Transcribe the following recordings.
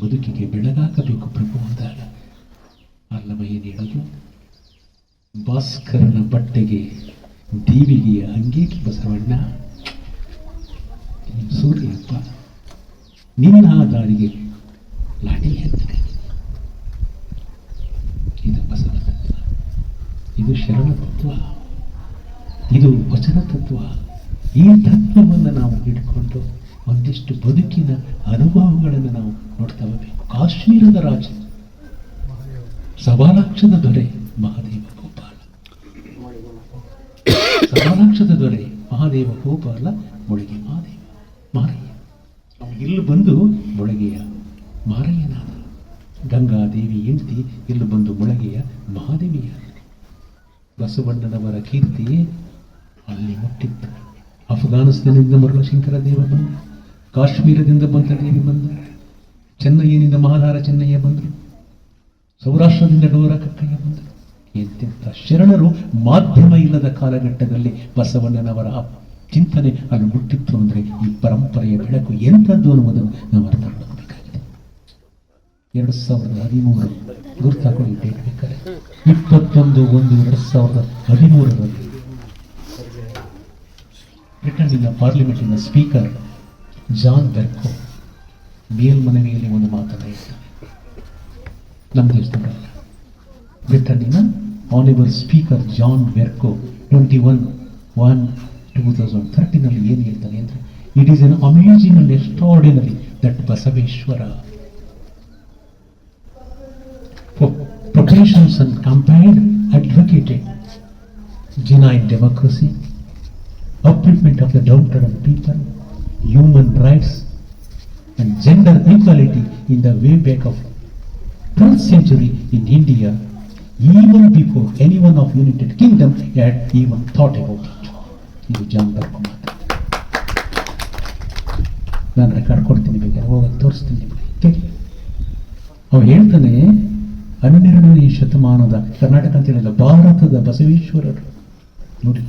ಬದುಕಿಗೆ ಬೆಳಗಾಕಬೇಕು ಪ್ರಭು ಅಂದಾಗ ಅಲ್ಲವ ನೀಡೋದು, ಭಾಸ್ಕರನ ಬಟ್ಟೆಗೆ ದೇವಿಗೆಯ ಅಂಗೀಕಿ ಬಸವಣ್ಣ. ಸೂರ್ಯಪ್ಪ, ನಿನ್ನ ದಾರಿಗೆ ಲಾಠಿ ಹೇಳ್ತಾರೆ ಇದು ಬಸವ ತತ್ವ ಇದು ಶರಣ ತತ್ವ ಇದು ವಚನ ತತ್ವ ಈ ತತ್ವವನ್ನು ನಾವು ಹಿಡ್ಕೊಂಡು ಒಂದಿಷ್ಟು ಬದುಕಿನ ಅನುಭವಗಳನ್ನು ನಾವು ನೋಡ್ತಾ ಹೋಗಬೇಕು ಕಾಶ್ಮೀರದ ರಾಜ ಸವಾಲಾಕ್ಷದ ದೊರೆ ಮಹಾದೇವ ಗೋಪಾಲ. ಸವಾಲಾಕ್ಷದ ದೊರೆ ಮಹಾದೇವ ಗೋಪಾಲ, ಮೊಳಗೆ ಮಹಾದೇವ ಮಾರಯ್ಯ. ಇಲ್ಲಿ ಬಂದು ಮೊಳಗೆಯ ಮಾರಯ್ಯನಾದ ಗಂಗಾದೇವಿ ಹೆಂಡತಿ ಇಲ್ಲಿ ಬಂದು ಮೊಳಗೆಯ ಮಹಾದೇವಿಯ. ಬಸವಣ್ಣನವರ ಕೀರ್ತಿ ಅಲ್ಲಿ ಮುಟ್ಟಿತ್ತು. ಅಫ್ಘಾನಿಸ್ತಾನದಿಂದ ಮರಳ ಶಂಕರ ದೇವ ಬಂದ. ಕಾಶ್ಮೀರದಿಂದ ಬಂದ ದೇವಿ ಬಂದರು ಚೆನ್ನಯ್ಯನಿಂದ ಮಹಾಧಾರ ಚೆನ್ನಯ್ಯ ಬಂದರು. ಸೌರಾಷ್ಟ್ರದಿಂದ ಡೋರ ಕಕ್ಕಯ್ಯ ಬಂದರು. ಎಂತೆಂಥ ಶರಣರು ಮಾಧ್ಯಮ ಇಲ್ಲದ ಕಾಲಘಟ್ಟದಲ್ಲಿ ಬಸವಣ್ಣನವರ ಚಿಂತನೆ ಅಲ್ಲಿ ಮುಟ್ಟಿತ್ತು ಅಂದರೆ ಈ ಪರಂಪರೆಯ ಬೆಳಕು ಎಂಥದ್ದು ಅನ್ನುವುದನ್ನು ನಾವು ಅರ್ಥ ಮಾಡಬೇಕಾಗಿದೆ ಎರಡು ಸಾವಿರದ ಹದಿಮೂರು ಗುರುತಾಕೊಳ್ಳಿ ಡೇಟ್ ಬೇಕಾದ್ರೆ ಇಪ್ಪತ್ತೊಂದು ಒಂದು ಎರಡು ಸಾವಿರದ ಹದಿಮೂರರಲ್ಲಿ ಬ್ರಿಟನ್ನಿನ ಪಾರ್ಲಿಮೆಂಟಿನ ಸ್ಪೀಕರ್ ಜಾನ್ ಬೆರ್ಕೋ ಮೇಲ್ಮನವಿಯಲ್ಲಿ ಒಂದು ಮಾತನ್ನ ಹೇಳ್ತಾರೆ. ನಮ್ಮ ದೇಶದ ಬ್ರಿಟನ್ನಿನ ಆನಿವರ್ speaker John Bercow twenty one one two thousand ಥರ್ಟಿನಲ್ಲಿ ಏನು ಹೇಳ್ತಾನೆ ಅಂದರೆ it is an amazing and extraordinary that Basaveshwara for preparations and campaigned, advocated, denied democracy, upliftment of the downtrodden people, human rights, and gender equality in the way back of 12th century in India, even before anyone of United Kingdom had even thought about it. ಇದು John ಬರ್ಕೋ ಮಾತು ನಾನು record ಕೊಡ್ತೀನಿ ಬೇಕಾದ್ರೆ ಹೋಗಿ ತೋರಿಸ್ತೀನಿ ನಿಮಗೆ ಕೇಳಿ ಅವ ಹೇಳ್ತಾನೆ ಹನ್ನೆರಡನೇ ಶತಮಾನದ ಕರ್ನಾಟಕ ಅಂತ ಹೇಳಿದ ಭಾರತದ ಬಸವೇಶ್ವರರು ನೋಡಿ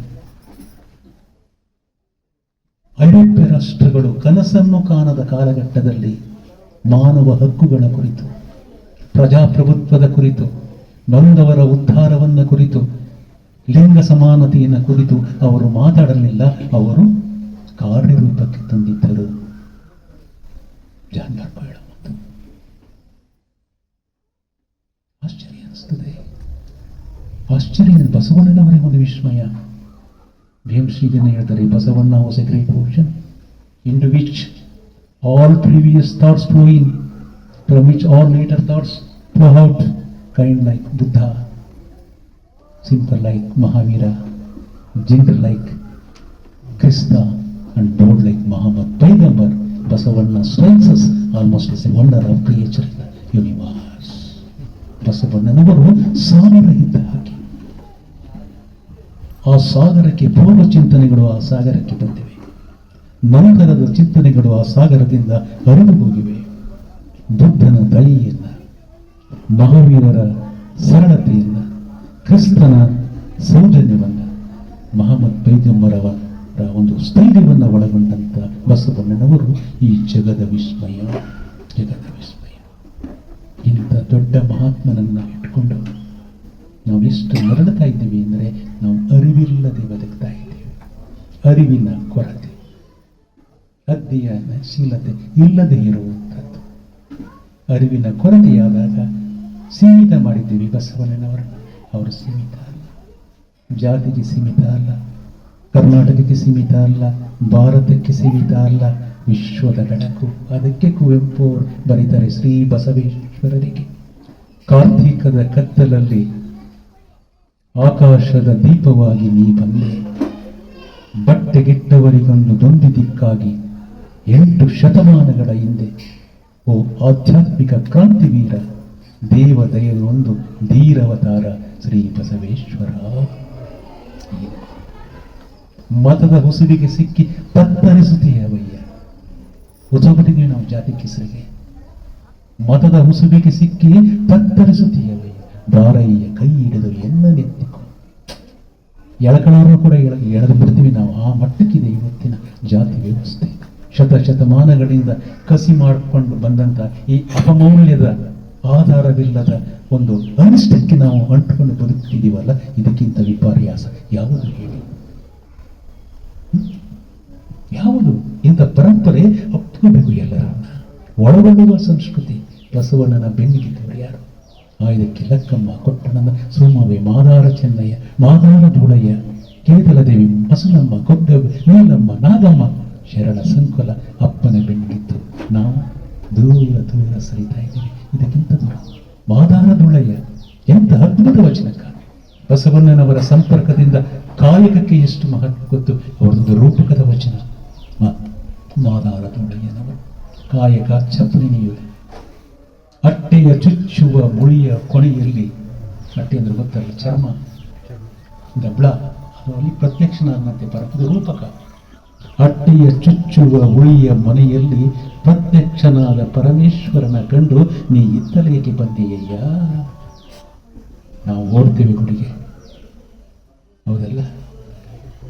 ಐರೋಪ್ಯ ರಾಷ್ಟ್ರಗಳು ಕನಸನ್ನು ಕಾಣದ ಕಾಲಘಟ್ಟದಲ್ಲಿ ಮಾನವ ಹಕ್ಕುಗಳ ಕುರಿತು, ಪ್ರಜಾಪ್ರಭುತ್ವದ ಕುರಿತು ಬಂದವರ ಉದ್ಧಾರವನ್ನ ಕುರಿತು, ಲಿಂಗ ಸಮಾನತೆಯನ್ನು ಕುರಿತು ಅವರು ಮಾತಾಡಲಿಲ್ಲ. ಅವರು ಕಾರ್ಯರೂಪಕ್ಕೆ ತಂದಿದ್ದರು. ಆಶ್ಚರ್ಯ ಅನಿಸ್ತದೆ. ಆಶ್ಚರ್ಯ, ಬಸವಣ್ಣನವರೇ ಒಂದು ವಿಸ್ಮಯ. ಭೀಮ್ ಶ್ರೀಜನ ಹೇಳ್ತಾರೆ Basavanna was a great ocean into which all previous thoughts flow in from which all later thoughts flow out kind like Buddha simple like Mahavira ginger like Christ and bold like Mohammed Paigambar Basavanna strains almost is a wonder of creature in the universe ಬಸವಣ್ಣನವರು ಸಾವಿರ ಇದ್ದ ಹಾಗೆ ಆ ಸಾಗರಕ್ಕೆ ಪೂರ್ವ ಚಿಂತನೆಗಳು ಆ ಸಾಗರಕ್ಕೆ ಬಂದಿವೆ. ನಂತರದ ಚಿಂತನೆಗಳು ಆ ಸಾಗರದಿಂದ ಹರಿದು ಹೋಗಿವೆ. ಬುದ್ಧನ ದಯೆಯನ್ನ, ಮಹಾವೀರರ ಸರಳತೆಯನ್ನ, ಕ್ರಿಸ್ತನ ಸೌಜನ್ಯವನ್ನ, ಮಹಮ್ಮದ್ ಪೈಗಂಬರವರ ಒಂದು ಸ್ಥೈರ್ಯವನ್ನು ಒಳಗೊಂಡಂತ ಬಸವಣ್ಣನವರು ಈ ಜಗದ ವಿಸ್ಮಯ ಜಗದ ವಿಸ್ಮಯ. ಇಂಥ ದೊಡ್ಡ ಮಹಾತ್ಮನನ್ನ ಇಟ್ಕೊಂಡು ನಾವು ಎಷ್ಟು ನರಳುತ್ತಾ ಇದ್ದೀವಿ ಅಂದರೆ ನಾವು ಅರಿವಿಲ್ಲದೆ ಬದುಕ್ತಾ ಇದ್ದೀವಿ. ಅರಿವಿನ ಕೊರತೆ, ಅಧ್ಯಯನ ಶೀಲತೆ ಇಲ್ಲದೆ ಇರುವಂಥದ್ದು. ಅರಿವಿನ ಕೊರತೆಯಾದಾಗ ಸೀಮಿತ ಮಾಡಿದ್ದೀವಿ ಬಸವಣ್ಣನವರು. ಅವರು ಸೀಮಿತ ಅಲ್ಲ. ಜಾತಿಗೆ ಸೀಮಿತ ಅಲ್ಲ. ಕರ್ನಾಟಕಕ್ಕೆ ಸೀಮಿತ ಅಲ್ಲ. ಭಾರತಕ್ಕೆ ಸೀಮಿತ ಅಲ್ಲ. ವಿಶ್ವದ ಬೆಳಕು. ಅದಕ್ಕೆ ಕುವೆಂಪು ಅವರು ಬರೀತಾರೆ ಶ್ರೀ ಬಸವೇಶ್ವರರಿಗೆ. ಕಾರ್ತೀಕದ ಕತ್ತಲಲ್ಲಿ ಆಕಾಶದ ದೀಪವಾಗಿ ನೀ ಬಂದೆ. ಬಟ್ಟೆಗೆಟ್ಟವರಿಗೊಂದು ದೊಂದಿ ದಿಕ್ಕಾಗಿ ಎಂಟು ಶತಮಾನಗಳ ಹಿಂದೆ. ಓ ಆಧ್ಯಾತ್ಮಿಕ ಕ್ರಾಂತಿವೀರ ದೇವ ದಯೆಯೊಂದು ಧೀರವತಾರ ಶ್ರೀ ಬಸವೇಶ್ವರ. ಮತದ ಹುಸುವಿಗೆ ಸಿಕ್ಕಿ ತತ್ತರಿಸುತ್ತೀಯವಯ್ಯ ಹೊಸಬಟಿಗೆ ನಾವು ಜಾತಿ ಕಿಸರಿಗೆ. ಮತದ ಹುಸುಬಿಗೆ ಸಿಕ್ಕಿ ತತ್ತರಿಸುತ್ತೀಯವಯ್ಯ ಬಾರಯ್ಯ ಕೈ ಹಿಡಿದು ಎಲ್ಲ ನೆತ್ತಿಕೊ ಎಳಕಳವರು ಕೂಡ ಎಳ, ಎಳೆದು ಬಿಡ್ತೀವಿ ನಾವು. ಆ ಮಟ್ಟಕ್ಕಿದೆ ಇವತ್ತಿನ ಜಾತಿ ವ್ಯವಸ್ಥೆ. ಶತ ಶತಮಾನಗಳಿಂದ ಕಸಿ ಮಾಡಿಕೊಂಡು ಬಂದಂತ ಈ ಅಪಮೌಲ್ಯದ ಆಧಾರವಿಲ್ಲದ ಒಂದು ಅನಿಷ್ಟಕ್ಕೆ ನಾವು ಅಂಟುಕೊಂಡು ಬದುಕ್ತಿದ್ದೀವಲ್ಲ, ಇದಕ್ಕಿಂತ ವಿಪರ್ಯಾಸ ಯಾವುದು ಹೇಳಿ? ಯಾವುದು? ಇಂಥ ಪರಂಪರೆ ಒಪ್ಕೋಬೇಕು ಎಲ್ಲರನ್ನ ಒಳಗೊಳ್ಳುವ ಸಂಸ್ಕೃತಿ ಬಸವಣ್ಣನ ಬೆನ್ನಿಗೆ ಯಾರು ಆಯುಧಕ್ಕೆ ಲಕ್ಕಮ್ಮ ಕೊಟ್ಟಣನ ಸೋಮವೆ, ಮಾದಾರ ಚೆನ್ನಯ್ಯ, ಮಾದಾರ ಧೂಳಯ್ಯ, ಕೇತಲದೇವಿ, ಬಸನಮ್ಮ ಕೊಡ್ಡ ನೀಲಮ್ಮ, ನಾಗಮ್ಮ, ಶರಣ ಸಂಕುಲ, ಅಪ್ಪನ ಬೆನ್ನಿಗಿತ್ತು ನಾವು ದೂರ ದೂರ ಸರಿತಾ ಇದ್ದೀವಿ. ಇದಕ್ಕಿಂತ ದೂರ. ಮಾದಾರ ಧೂಳಯ್ಯ ಎಂತ ಅದ್ಭುತ ವಚನಕ ಬಸವಣ್ಣನವರ ಸಂಪರ್ಕದಿಂದ ಕಾಯಕಕ್ಕೆ ಎಷ್ಟು ಮಹತ್ವ ಗೊತ್ತು? ಅವರದೊಂದು ರೂಪಕದ ವಚನ. ಮಾದಾರ ಧೂಳಯ್ಯನವರು. ಕಾಯಕ ಚಪ್ಪಲಿ ನೀರು ಅಟ್ಟೆಯ ಚುಚ್ಚುವ ಮುಳಿಯ ಕೊನೆಯಲ್ಲಿ ಅಟ್ಟೆ ಅಂದ್ರೆ ಗೊತ್ತಲ್ಲ ಚರ್ಮ. ಗಬ್ಳ. ಅದರಲ್ಲಿ ಪ್ರತ್ಯಕ್ಷನಾದಂತೆ ಪರಪದ ರೂಪಕ. ಅಟ್ಟೆಯ ಚುಚ್ಚುವ ಉಳಿಯ ಮನೆಯಲ್ಲಿ ಪ್ರತ್ಯಕ್ಷನಾದ ಪರಮೇಶ್ವರನ ಕಂಡು ನೀ ಇತ್ತಲೆಗೆ ಬಂದೆಯಯ್ಯ? ನಾವು ಓಡ್ತೇವೆ ಗುಡಿಗೆ. ಹೌದಲ್ಲ?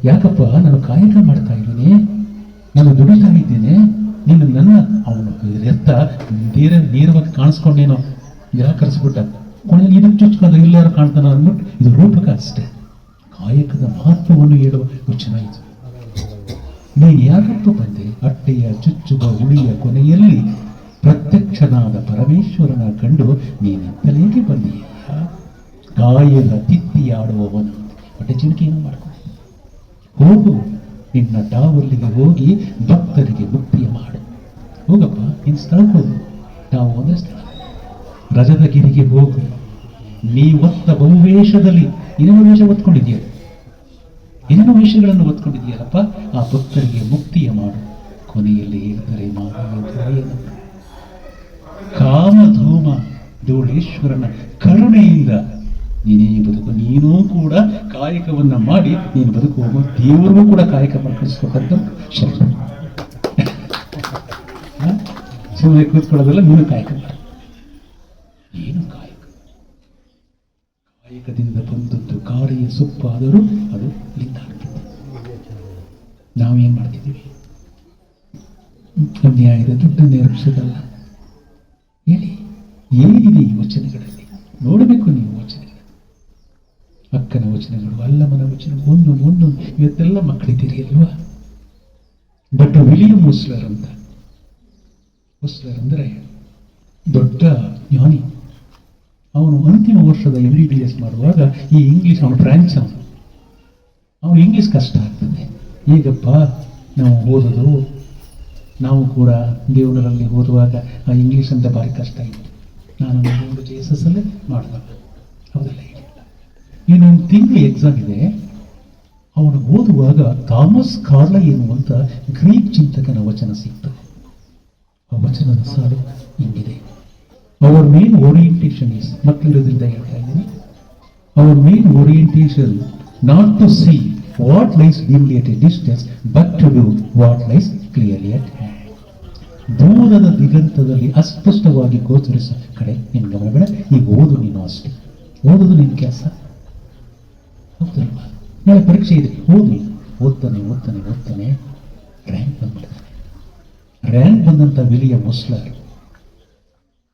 ಯಾಕಪ್ಪ? ನಾನು ಕಾಯಕ ಮಾಡ್ತಾ ಇದ್ದೀನಿ. ನಾನು ದುಡಿತಾ ಇದ್ದೇನೆ. ನೀನು ನನ್ನ ಅವನು ಎತ್ತ ನೀರ ನೇರವಾಗಿ ಕಾಣಿಸ್ಕೊಂಡೇನೋ? ನಿರಾಕರಿಸ್ಬಿಟ್ಟ ಕೊನೆಗೆ ಇದನ್ನು ಚುಚ್ಕೊಂಡು ಎಲ್ಲರೂ ಕಾಣ್ತಾನ ಅಂದ್ಬಿಟ್ಟು ಇದು ರೂಪಕ ಅಷ್ಟೇ. ಕಾಯಕದ ಮಹತ್ವವನ್ನು ಹೇಳುವ ಚೆನ್ನಾಗಿತ್ತು ನೀನು ಯಾಕಪ್ಪ ಬಂದೆ? ಅಟ್ಟೆಯ ಚುಚ್ಚುವ ಉಳಿಯ ಕೊನೆಯಲ್ಲಿ ಪ್ರತ್ಯಕ್ಷನಾದ ಪರಮೇಶ್ವರನ ಕಂಡು ನೀನಿಂತಲೇಗೆ ಬಂದೀಯ? ಗಾಯದ ತಿತ್ತಿಯಾಡುವವನು ಹೊಟ್ಟೆ ಚಿಣಿಕೆಯನ್ನು ಮಾಡ್ಕೊಂಡು ಹೋಗು. ನಿನ್ನ ಟಾವಲ್ಲಿಗೆ ಹೋಗಿ ಭಕ್ತರಿಗೆ ಮುಕ್ತಿಯ ಮಾಡು. ಹೋಗಪ್ಪ ನಿನ್ನ ಸ್ಥಳಕ್ಕೆ ಹೋಗು. ನಾವು ಒಂದೇ ಸ್ಥಳ. ರಜದಗಿರಿಗೆ ಹೋಗು. ನೀ ಒತ್ತ ಬಹುವೇಷದಲ್ಲಿ ಇನ್ನೊಂದು ವೇಷ ಒತ್ಕೊಂಡಿದ್ದೀಯ ಏನೇನು ವೇಷಗಳನ್ನು ಒತ್ಕೊಂಡಿದ್ದೀಯಲ್ಲಪ್ಪ ಆ ಭಕ್ತರಿಗೆ ಮುಕ್ತಿಯ ಮಾಡು. ಕೊನೆಯಲ್ಲಿ ಹೇಳ್ತಾರೆ ಮಾನವ ಕಾಮಧೂಮ ಧೂಳೇಶ್ವರನ ಕರುಣೆಯಿಂದ ನೀನೇ ಬದುಕು, ನೀನೂ ಕೂಡ ಕಾಯಕವನ್ನ ಮಾಡಿ ನೀನು ಹೋಗುವ ದೇವರಿಗೂ ಕೂಡ ಕಾಯಕ ಪ್ರಕಟಿಸ್ಬೇಕಂತ ಹ? ಸುಮ್ಮನೆ ಕೂತ್ಕೊಳ್ಳೋದಲ್ಲ, ನೀನು ಕಾಯಕ ಏನು ಕಾಯಕ. ಕಾಯಕದಿಂದ ಬಂದದ್ದು ಕಾಡಿಯ ಸೊಪ್ಪಾದರೂ ಅದು ಲಿಂಗಾಗ್ತದೆ ನಾವೇನ್ ಮಾಡ್ತಿದ್ದೀವಿ? ಅನ್ಯಾಯದ ದುಡ್ಡನ್ನು ಎರಪಿಸೋದಲ್ಲ ಹೇಳಿ, ಏನಿದೆ ಈ ವಚನಗಳಲ್ಲಿ? ನೋಡಬೇಕು ನೀವು ವಚನಗಳು ಅಕ್ಕನ ವಚನಗಳು, ಅಲ್ಲಮ್ಮನ ವಚನ ಒಂದೊಂದು ಒಂದೊಂದು ಇವತ್ತೆಲ್ಲ ಮಕ್ಕಳಿದ್ದೀರಿ ಅಲ್ವಾ ಬಟ್ ವಿಲಿಯಂ ಮುಸ್ಲರ್ ಅಂತ. ಮುಸ್ಲರ್ ಅಂದರೆ ದೊಡ್ಡ ಜ್ಞಾನಿ. ಅವನು ಅಂತಿಮ ವರ್ಷದ ಎಂ ಬಿ ಬಿ ಎಸ್ ಮಾಡುವಾಗ ಈ ಇಂಗ್ಲಿಷ್ ಅವನು ಫ್ರಾನ್ಸ್ ಅವನು. ಅವನು ಇಂಗ್ಲಿಷ್ ಕಷ್ಟ ಆಗ್ತದೆ. ಈಗಪ್ಪ, ನಾವು ಓದೋದು, ನಾವು ಕೂಡ ದೇವರಲ್ಲಿ ಓದುವಾಗ ಆ ಇಂಗ್ಲೀಷ್ ಅಂತ ಭಾರಿ ಕಷ್ಟ ಇತ್ತು. ನಾನು ಒಂದು ಜೆ ಎಸ್ ಎಸ್ ಅಲ್ಲೇ ಮಾಡಿದಾಗ ಹೌದಲ್ಲ ಇನ್ನೊಂದು ತಿಂಗಳು ಎಕ್ಸಾಮ್ ಇದೆ. ಅವನು ಓದುವಾಗ ಥಾಮಸ್ ಕಾರ್ಲ ಎನ್ನುವಂತ ಗ್ರೀಕ್ ಚಿಂತಕನ ವಚನ ಸಿಗ್ತದೆ. ಆ ವಚನದ ಸಾಲು ಹಿಂಗಿದೆ. ಅವರ್ ಮೇನ್ ಓರಿಯಂಟೇಷನ್ ಇಸ್ ಮಕ್ಕಳಿರೋದ್ರಿಂದ ಹೇಳ್ತಾ ಇದ್ದೀನಿ. Our main orientation not to see what lies dimly at a distance but to do what lies clearly at ದೂರದ ದಿಗಂತದಲ್ಲಿ ಅಸ್ಪಷ್ಟವಾಗಿ ಗೋಚರಿಸೋ. ಕಡೆ ನಿನ್ನ ಗಮನ ಬೇಡ. ಈಗ ಓದು ನೀನು ಅಷ್ಟೇ. ಓದೋದು ನಿನ್ನ ಕೆಲಸ. ನಾಳೆ ಪರೀಕ್ಷೆ ಇದೆ. ಓದು. ಓದ್ತಾನೆ ಓದ್ತಾನೆ ಓದ್ತಾನೆ. ರ್ಯಾಂಕ್ ಬಂದ್ಬಿಡ್ತಾನೆ. ರ್ಯಾಂಕ್ ಬಂದಂತ ವಿಲಿಯ ಮುಸ್ಲರ್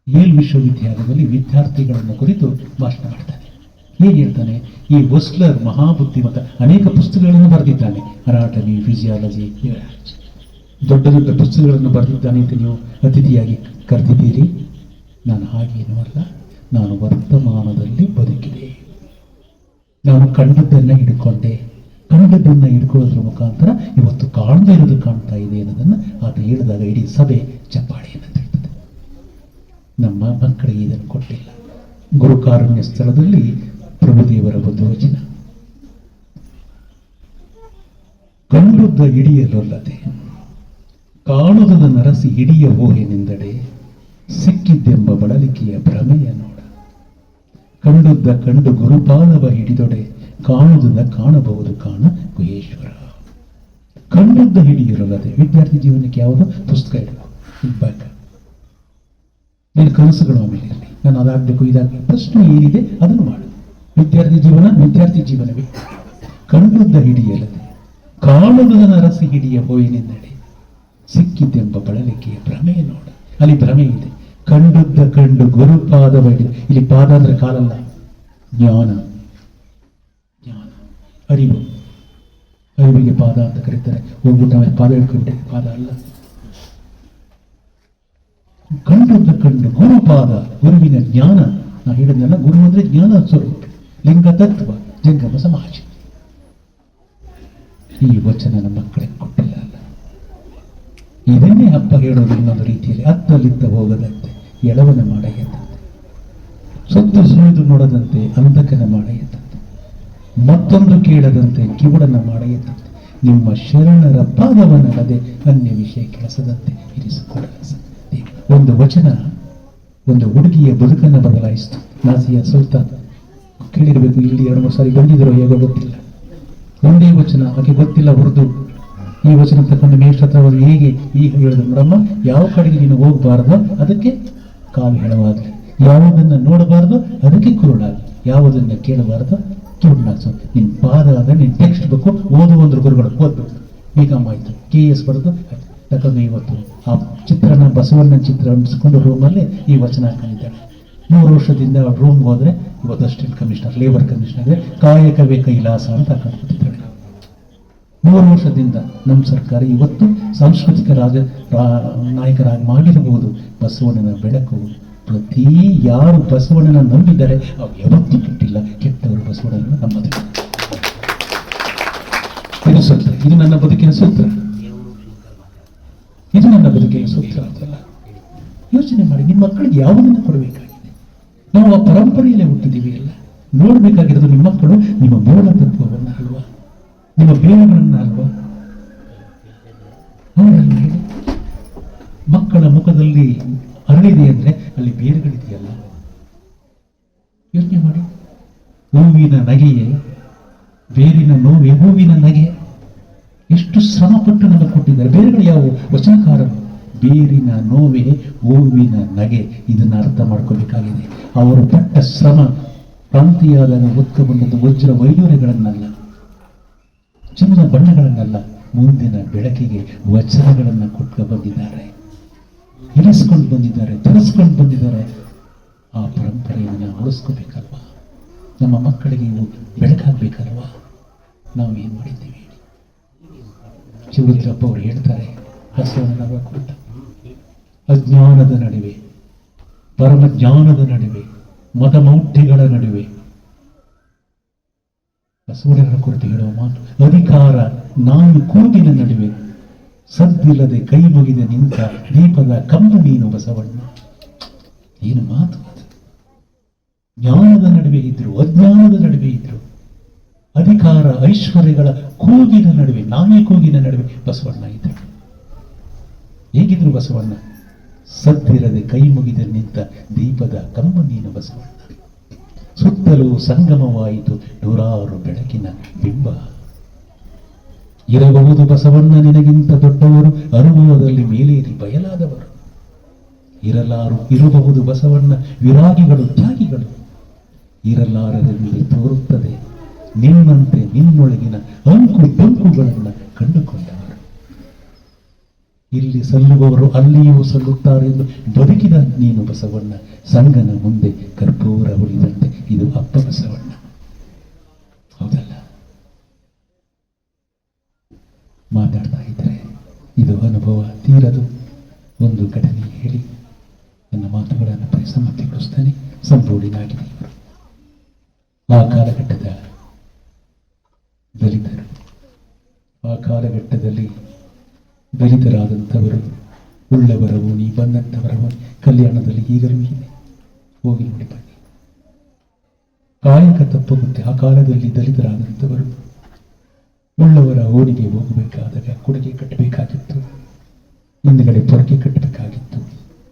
ಏಲ್ ವಿಶ್ವವಿದ್ಯಾಲಯದಲ್ಲಿ ವಿದ್ಯಾರ್ಥಿಗಳನ್ನು ಕುರಿತು ಭಾಷಣ ಮಾಡ್ತಾನೆ. ಹೇಗೆ ಹೇಳ್ತಾನೆ? ಈ ವಸ್ಲರ್ ಮಹಾಬುದ್ಧಿಮತ ಅನೇಕ ಪುಸ್ತಕಗಳನ್ನು ಬರೆದಿದ್ದಾನೆ. ಅನಾಟಮಿ ಫಿಸಿಯಾಲಜಿ ದೊಡ್ಡ ದೊಡ್ಡ ಪುಸ್ತಕಗಳನ್ನು ಬರೆದಿದ್ದಾನೆ ಅಂತ ನೀವು ಅತಿಥಿಯಾಗಿ ಕರೆದಿದ್ದೀರಿ? ನಾನು ಹಾಗೇನೂ ಅಲ್ಲ. ನಾನು ವರ್ತಮಾನದಲ್ಲಿ ಬದುಕಿದೆ. ನಾನು ಕಂಡದ್ದನ್ನ ಹಿಡ್ಕೊಂಡೆ. ಕಂಡದ್ದನ್ನ ಹಿಡ್ಕೊಳ್ಳೋದ್ರ ಮುಖಾಂತರ ಇವತ್ತು ಕಾಣದೇ ಇರೋದು ಕಾಣ್ತಾ ಇದೆ ಅನ್ನೋದನ್ನ ಆತ ಹೇಳಿದಾಗ ಇಡೀ ಸಭೆ ಚಪ್ಪಾಳೆಯನ್ನು ಹೇಳ್ತದೆ ನಮ್ಮ ಮಕ್ಕಳಿಗೆ ಇದನ್ನು ಕೊಟ್ಟಿಲ್ಲ. ಗುರುಕಾರುಣ್ಯ ಸ್ಥಳದಲ್ಲಿ ಪ್ರಭುದೇವರ ಒಂದು ವಚನ ಕಂಡುದ್ದ ಹಿಡಿಯಲೊಲ್ಲದೆ ಕಾಣುವುದನ್ನು ನರಸಿ ಹಿಡಿಯ ಹೋಗಿನಿಂದಡೆ ಸಿಕ್ಕಿದ್ದೆಂಬ ಬಳಲಿಕೆಯ ಭ್ರಮೆಯ ನೋಡ ಕಂಡು ಗುರುಪಾದವ ಹಿಡಿದೊಡೆ, ಕಾಣುವುದನ್ನ ಕಾಣಬಹುದು ಕಾಣ ಗುಹೇಶ್ವರ ಕಂಡುದ್ದ ಹಿಡಿಯಿರಲ್ಲದೆ ವಿದ್ಯಾರ್ಥಿ ಜೀವನಕ್ಕೆ ಯಾವುದು? ಪುಸ್ತಕ ಇಡಬೇಕು ನಿನ್ನ ಕನಸುಗಳು ಆಮೇಲೆ ಇರಲಿ. ನಾನು ಅದಾಗಬೇಕು ಇದಾಗಬೇಕು ಪ್ರಶ್ನೆ ಏನಿದೆ, ಅದನ್ನು ಮಾಡು. ವಿದ್ಯಾರ್ಥಿ ಜೀವನ, ವಿದ್ಯಾರ್ಥಿ ಜೀವನವೇ. ಕಂಡುದ್ದ ಹಿಡಿಯಲ್ಲದೆ ಕಾಣುವುದನ್ನ ರಸಿ ಹಿಡಿಯ ಹೋಯಿನಿಂದಡೆ ಸಿಕ್ಕಿದ್ದೆಂಬ ಬಳಲಿಕೆಯ ಭ್ರಮೆ ನೋಡು. ಅಲ್ಲಿ ಭ್ರಮೆ ಇದೆ. ಕಂಡುದ್ದ, ಕಂಡು ಗುರುಪಾದವಡಿ ಇಲ್ಲಿ ಪಾದ ಅಂದ್ರೆ ಕಾಲಲ್ಲ. ಜ್ಞಾನ ಜ್ಞಾನ ಅರಿವು ಅರಿವಿಗೆ ಪಾದ ಅಂತ ಕರೀತಾರೆ ಹೋಗ್ಬಿಟ್ಟು ಆಮೇಲೆ ಪಾದ ಹಿಡ್ಕೊಂಡ್ಬಿಟ್ಟೆ ಪಾದ ಅಲ್ಲ ಕಂಡುದ್ದ ಕಂಡು ಗುರುಪಾದ ಗುರುವಿನ ಜ್ಞಾನ ನಾ ಹೇಳಿದ್ನಲ್ಲ ಗುರು ಅಂದ್ರೆ ಜ್ಞಾನ ಸ್ವರೂಪ ಲಿಂಗ ತತ್ವ ಜಂಗಮ ಸಮಾಜ ಈ ವಚನ ನಮ್ಮ ಮಕ್ಕಳಿಗೆ ಕೊಟ್ಟಿಲ್ಲ ಅಲ್ಲ ಇದನ್ನೇ ಅಪ್ಪ ಹೇಳೋದು ಇನ್ನೊಂದು ರೀತಿಯಲ್ಲಿ ಅತ್ತಲಿತ್ತ ಹೋಗದಂತೆ ಎಳವನ ಮಾಡ ಎತ್ತಂತೆ ಸೊತ್ತು ಸುಳಿದು ನೋಡದಂತೆ ಅಂತಕನ ಮಾಡ ಎತ್ತಂತೆ ಮತ್ತೊಂದು ಕೇಳದಂತೆ ಕಿವುಡನ ಮಾಡ ಎತ್ತಂತೆ ನಿಮ್ಮ ಶರಣರ ಪಾದವನ್ನಲ್ಲದೆ ಅನ್ಯ ವಿಷಯ ಕೆಲಸದಂತೆ ಇರಿಸಿಕೊಳ್ಳ ಒಂದು ವಚನ, ಒಂದು ಹುಡುಗಿಯ ಬದುಕನ್ನು ಬದಲಾಯಿಸಿತು. ನಾಸಿಯ ಸುಲ್ತಾನ್, ಕೇಳಿರಬೇಕು ಇಲ್ಲಿ ಎರಡು ಮೂರು ಸಾರಿ ಬಂದಿದ್ರು ಹೇಗೋ ಗೊತ್ತಿಲ್ಲ. ಒಂದೇ ವಚನ ಆಕೆ ಗೊತ್ತಿಲ್ಲ ಉರ್ದು ಈ ವಚನ ತಕ್ಕೊಂಡು ಮೇಷ್ಟ್ರ ಅವರು ಹೇಗೆ ಈಗ ಹೇಳಿದ್ರು ನೋಡಮ್ಮ, ಯಾವ ಕಡೆಗೆ ನೀನು ಹೋಗಬಾರ್ದು ಅದಕ್ಕೆ ಕಾಲು ಹೇಳವಾಗಲಿ. ಯಾವುದನ್ನ ನೋಡಬಾರ್ದು, ಅದಕ್ಕೆ ಕುರುಡ ಯಾವುದನ್ನ ಕೇಳಬಾರ್ದು ತುರುಡಾಗ್ಸು ನಿನ್ ಪಾದ ಆದ್ರೆ ನಿನ್ ಟೆಕ್ಸ್ಟ್ ಬುಕ್ ಓದು ಒಂದು ಗುರುಗಳು ಓದ್ಬೇಕು. ಈಗ ಆಯ್ತು. ಕೆ ಎಸ್ ಬರೆದು ಯಾಕಂದ್ರೆ ಇವತ್ತು ಆ ಚಿತ್ರನ ಬಸವಣ್ಣ ಚಿತ್ರ ಅಂಟಿಸ್ಕೊಂಡು ರೂಮಲ್ಲಿ ಈ ವಚನ ಹಾಕೊಂಡಿದ್ದಾಳೆ ಮೂರು ವರ್ಷದಿಂದ ರೂಮ್ಗೆ ಹೋದ್ರೆ ಇವತ್ತು ಅಸಿಸ್ಟೆಂಟ್ ಕಮಿಷನರ್ ಲೇಬರ್ ಕಮಿಷನರ್ ಕಾಯಕವೇ ಕೈಲಾಸ ಅಂತ ಹಾಕೊಂಡಿದ್ದಾಳೆ ಮೂರು ವರ್ಷದಿಂದ ನಮ್ಮ ಸರ್ಕಾರ ಇವತ್ತು ಸಾಂಸ್ಕೃತಿಕ ರಾಜ ನಾಯಕರಾಗಿ ಮಾಡಿರಬಹುದು ಬಸವಣ್ಣನ ಬೆಳಕು. ಪ್ರತಿ ಯಾರು ಬಸವಣ್ಣನ ನಂಬಿದ್ದಾರೆ ಅವ್ರು ಯಾವತ್ತೂ ಕೆಟ್ಟಿಲ್ಲ, ಕೆಟ್ಟವರು ಬಸವಣ್ಣನ ನಂಬದ. ಇದು ಸೂತ್ರ. ಇದು ನನ್ನ ಬದುಕಿನ ಸೂತ್ರ. ಇದು ನನ್ನ ಬದುಕಿನ ಸೂತ್ರ ಅಂತಲ್ಲ. ಯೋಚನೆ ಮಾಡಿ ನಿಮ್ಮ ಮಕ್ಕಳಿಗೆ ಯಾವುದನ್ನು ಕೊಡಬೇಕಾಗಿದೆ? ನಾವು ಆ ಪರಂಪರೆಯಲ್ಲೇ ಹುಟ್ಟಿದ್ದೀವಿ ಅಲ್ಲ. ನೋಡಬೇಕಾಗಿರೋದು ನಿಮ್ಮ ಮಕ್ಕಳು, ನಿಮ್ಮ ಮೂಲ ತತ್ವವನ್ನ ಅಲ್ವಾ? ನಿಮ್ಮ ಬೇರೆಗಳನ್ನು ಅಲ್ವಾ? ಮಕ್ಕಳ ಮುಖದಲ್ಲಿ ಅರಳಿದೆ ಅಂದ್ರೆ ಅಲ್ಲಿ ಬೇರುಗಳಿದೆಯಲ್ಲ? ಯೋಚನೆ ಮಾಡಿ. ಹೂವಿನ ನಗೆಯೇ, ಬೇರಿನ ನೋವೆ, ಹೂವಿನ ನಗೆ. ಎಷ್ಟು ಶ್ರಮಪಟ್ಟು ನಮಗೆ ಕೊಟ್ಟಿದ್ದಾರೆ. ಬೇರೆಗಳು ಯಾವುವು? ವಚನಕಾರರು. ಬೇರಿನ ನೋವೆ, ಹೂವಿನ ನಗೆ. ಇದನ್ನ ಅರ್ಥ ಮಾಡ್ಕೋಬೇಕಾಗಿದೆ ಅವರು ಪಟ್ಟ ಶ್ರಮ ಪ್ರಾಂತಿಯಾದ ಒತ್ತು ಬಂದದ್ದು ವಜ್ರ ವೈಡೂರ್ಯಗಳನ್ನಲ್ಲ ಚಿನ್ನದ ಬಣ್ಣಗಳನ್ನಲ್ಲ, ಮುಂದಿನ ಬೆಳಕಿಗೆ ವಚನಗಳನ್ನು ಕೊಟ್ಟು ಬಂದಿದ್ದಾರೆ. ಇರಿಸ್ಕೊಂಡು ಬಂದಿದ್ದಾರೆ, ತರಿಸ್ಕೊಂಡು ಬಂದಿದ್ದಾರೆ. ಆ ಪರಂಪರೆಯನ್ನು ಉಳಿಸ್ಕೋಬೇಕಲ್ವಾ? ನಮ್ಮ ಮಕ್ಕಳಿಗೆ ಇವು ಬೆಳಕಾಗಬೇಕಲ್ವಾ? ನಾವು ಏನು ಮಾಡಿದ್ದೀವಿ? ಶಿವರುದ್ರಪ್ಪ ಅವರು ಹೇಳ್ತಾರೆ ಬಸವಣ್ಣನವರ ಕುರಿತ ಅಜ್ಞಾನದ ನಡುವೆ ಪರಮ ಜ್ಞಾನದ ನಡುವೆ ಮತಮೌಢ್ಯಗಳ ನಡುವೆ. ಬಸವಣ್ಣನ ಕುರಿತು ಹೇಳುವ ಮಾತು, ಅಧಿಕಾರ ನಾನು ಕೂಗಿನ ನಡುವೆ. ಸದ್ದಿಲ್ಲದೆ ಕೈ ಮುಗಿದ ನಿಂತ ದೀಪದ ಕಂಬ ನೀನು ಬಸವಣ್ಣ. ಏನು ಮಾತು ಜ್ಞಾನದ ನಡುವೆ ಇದ್ರು, ಅಜ್ಞಾನದ ನಡುವೆ ಇದ್ರು. ಅಧಿಕಾರ, ಐಶ್ವರ್ಯಗಳ ಕೂಗಿನ ನಡುವೆ ನಾನೇ ಕೂಗಿನ ನಡುವೆ ಬಸವಣ್ಣ ಇದ್ರು. ಹೇಗಿದ್ರು ಬಸವಣ್ಣ? ಸದ್ದಿರದೆ ಕೈ ಮುಗಿದ ನಿಂತ ದೀಪದ ಕಂಬ ನೀನು ಬಸವಣ್ಣ. ಸುತ್ತಲೂ ಸಂಗಮವಾಯಿತು ನೂರಾರು ಬೆಳಕಿನ ಬಿಂಬ. ಇರಬಹುದು ಬಸವಣ್ಣ ನಿನಗಿಂತ ದೊಡ್ಡವರು ಅನುಭವದಲ್ಲಿ ಮೇಲೇರಿ ಬಯಲಾದವರು. ಇರಲಾರು ಇರಬಹುದು ಬಸವಣ್ಣ, ವಿರಾಗಿಗಳು, ತ್ಯಾಗಿಗಳು. ಇರಲಾರದಲ್ಲಿ ತೋರುತ್ತದೆ ನಿನ್ನಂತೆ ನಿನ್ನೊಳಗಿನ ಅಂಕು ಡೊಂಕುಗಳನ್ನು ಕಂಡುಕೊಂಡವರು. ಇಲ್ಲಿ ಸಲ್ಲುವವರು ಅಲ್ಲಿಯೂ ಸಲ್ಲುತ್ತಾರೆ ಎಂದು ಬದುಕಿದ ನೀನು ಬಸವಣ್ಣ ಸಂಘನ ಮುಂದೆ ಕರ್ಪೂರ ಉಳಿದಂತೆ ಇದು ಅಪ್ಪ ಬಸವಣ್ಣ. ಹೌದಲ್ಲ? ಮಾತಾಡ್ತಾ ಇದ್ದರೆ. ಇದು ಅನುಭವ ತೀರದು. ಒಂದು ಘಟನೆ ಹೇಳಿ ನನ್ನ ಮಾತುಗಳನ್ನು ಪರಿಸಮಾಪ್ತಿಗೊಳಿಸ್ತಾನೆ. ಸಂಪೂರ್ಣನಾಗಿದೆ ಆ ಕಾಲಘಟ್ಟದ ದಲಿತರು. ಆ ಕಾಲಘಟ್ಟದಲ್ಲಿ ದಲಿತರಾದಂಥವರು, ಉಳ್ಳವರ ಓಣಿ, ಬಂದಂಥವರ ಕಲ್ಯಾಣದಲ್ಲಿ ಈಗಲೂ ಇದೆ. ಹೋಗಿ ನೋಡಿ ಬನ್ನಿ. ಕಾಯಕ ಆ ಕಾಲದಲ್ಲಿ ದಲಿತರಾದಂಥವರು ಉಳ್ಳವರ ಓಡಿಗೆ ಹೋಗಬೇಕಾದಾಗ ಕೊಡುಗೆ ಕಟ್ಟಬೇಕಾಗಿತ್ತು. ಹಿಂದ್ಗಡೆ ಪೊರಕೆ ಕಟ್ಟಬೇಕಾಗಿತ್ತು.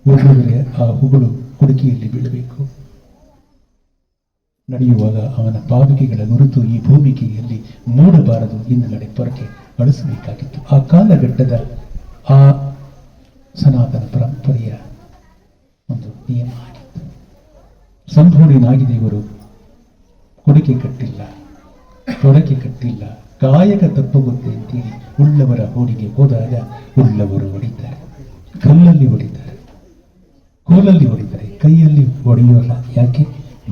ಹೋಗಿದರೆ ಆ ಹುಗಳು ಕೊಡುಗೆಯಲ್ಲಿ ಬೀಳಬೇಕು. ನಡೆಯುವಾಗ ಅವನ ಪಾವಿಕೆಗಳ ಗುರುತು ಈ ಭೂಮಿಕೆಯಲ್ಲಿ ಮೂಡಬಾರದು. ಹಿಂದ್ಗಡೆ ಪೊರಕೆ ಬಳಸಬೇಕಾಗಿತ್ತು ಆ ಕಾಲಘಟ್ಟದ ಆ ಸನಾತನ ಪರಂಪರೆಯ ಒಂದು ನಿಯಮ ಆಗಿತ್ತು. ಸಂಪೂರ್ಣನಾಗಿದೆ ಇವರು ಕೊಡುಗೆ ಕಟ್ಟಿಲ್ಲ, ಪೊರಕೆ ಕಟ್ಟಿಲ್ಲ. ಕಾಯಕ ತಪ್ಪುಗುತ್ತೆ ಅಂತೇಳಿ ಉಳ್ಳವರ ಹೋಡಿಗೆ ಹೋದಾಗ ಉಳ್ಳವರು ಹೊಡಿತಾರೆ. ಕಲ್ಲಲ್ಲಿ ಹೊಡಿತಾರೆ. ಕೋಲಲ್ಲಿ ಹೊಡಿತಾರೆ. ಕೈಯಲ್ಲಿ ಹೊಡೆಯೋಲ್ಲ ಯಾಕೆ?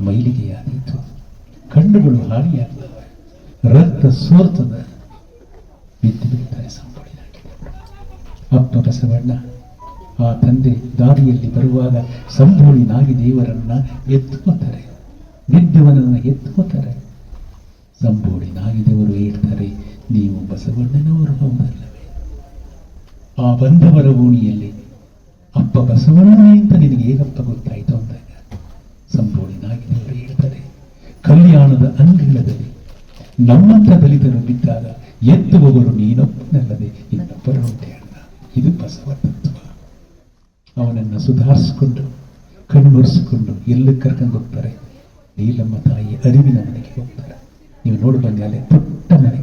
ಮೈಲಿಗೆಯಾದೀತು ಕಣ್ಣುಗಳು ಹಾನಿಯಾಗ್ತವೆ. ರಕ್ತ ಸೋರ್ತದ. ಬಿದ್ದು ಬಿಡ್ತಾರೆ ಅಪ್ಪ ಬಸವಣ್ಣ, ಆ ತಂದೆ ದಾರಿಯಲ್ಲಿ ಬರುವಾಗ ಸಂಭೋಳಿ ನಾಗಿ ದೇವರನ್ನ ಎತ್ಕೋತಾರೆ. ಬಿದ್ದವನನ್ನ ಎತ್ಕೋತಾರೆ. ಸಂಭೋಳಿ ನಾಗಿದವರು ಹೇಳ್ತಾರೆ, ನೀವು ಬಸವಣ್ಣನವರು ಹೌದಲ್ಲವೇ ಆ ಬಂದವರ ಓಣಿಯಲ್ಲಿ ಅಪ್ಪ ಬಸವಣ್ಣನೇ ಅಂತ ನಿನಗೆ ಹೇಗಪ್ಪ ಗೊತ್ತಾಯ್ತು ಅಂದಾಗ ಸಂಭೋಳಿ ನಾಗಿದವರು ಹೇಳ್ತಾರೆ, ಕಲ್ಯಾಣದ ಅಂಗಳದಲ್ಲಿ ನಮ್ಮಂಥ ದಲಿತರು ಬಿದ್ದಾಗ ಎತ್ತುವವರು ನೀನೊಬ್ಬನಲ್ಲದೆ ಇನ್ನೊಬ್ಬರು ಉಂಟೆ ಅಣ್ಣ ಇದು ಬಸವ ತತ್ವ ಅವನನ್ನು ಸುಧಾರಿಸಿಕೊಂಡು, ಕಣ್ಣುರಿಸಿಕೊಂಡು ಎಲ್ಲಿ ಕರ್ಕೊಂಡು ಹೋಗ್ತಾರೆ? ನೀಲಮ್ಮ ತಾಯಿ ಅರಿವಿನ ಮನೆಗೆ ಹೋಗ್ತಾರೆ. ನೀವು ನೋಡಿ ಬನ್ನಿ ಅಲ್ಲಿ, ಪುಟ್ಟ ಮನೆ.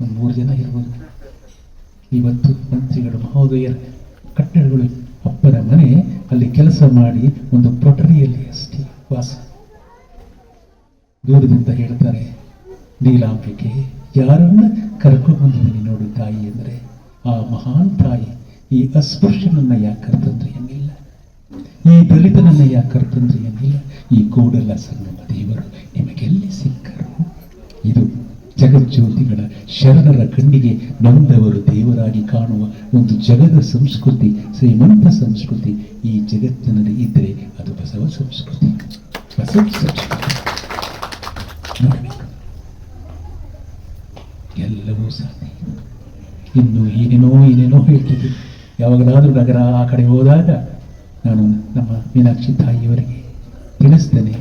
ಒಂದು ಮೂರು ಜನ ಇರ್ಬೋದು. ಇವತ್ತು ಮಂತ್ರಿಗಳು, ಮಹೋದಯರ ಕಟ್ಟಡಗಳು ಅಪ್ಪನ ಮನೆ. ಅಲ್ಲಿ ಕೆಲಸ ಮಾಡಿ ಒಂದು ಪೊಟರಿಯಲ್ಲಿ ಅಷ್ಟೇ ವಾಸ. ದೂರದಿಂದ ಹೇಳ್ತಾರೆ, ನೀಲಾಂಬಿಕೆ, ಯಾರನ್ನ ಕರ್ಕೊಂಡು ಬಂದಿದ್ದೀನಿ ನೋಡು ತಾಯಿ ಅಂದರೆ ಆ ಮಹಾನ್ ತಾಯಿ ಈ ಅಸ್ಪೃಶ್ಯನನ್ನ ಯಾಕೆ ಕರ್ತಂದ್ರೆ ಏನಿಲ್ಲ ಈ ದಲಿತನನ್ನ ಯಾಕೆ ಕರ್ತಂದ್ರೆ ಏನಿಲ್ಲ ಈ ಕೋಡಲ ಸಂಗಮ ದೇವರು ನಿಮಗೆಲ್ಲಿ ಸಿಕ್ಕರು? ಇದು ಜಗಜ್ಯೋತಿಗಳ ಶರಣರ ಕಣ್ಣಿಗೆ ನಂದವರು ದೇವರಾಗಿ ಕಾಣುವ ಒಂದು ಜಗದ ಸಂಸ್ಕೃತಿ, ಶ್ರೀಮಂತ ಸಂಸ್ಕೃತಿ. ಈ ಜಗತ್ತಿನಲ್ಲಿ ಇದ್ದರೆ ಅದು ಬಸವ ಸಂಸ್ಕೃತಿ. ಬಸವ ಸಂಸ್ಕೃತಿ. ಎಲ್ಲವೂ ಸಾಧ್ಯ. ಇನ್ನು ಏನೇನೋ ಏನೇನೋ ಹೇಳ್ತಿದ್ದೆ. ಯಾವಾಗಲಾದರೂ ನಗರ ಆ ಕಡೆ ಹೋದಾಗ ನಾನು ನಮ್ಮ ಮೀನಾಕ್ಷಿ ತಾಯಿಯವರಿಗೆ ತಿಳಿಸ್ತೇನೆ.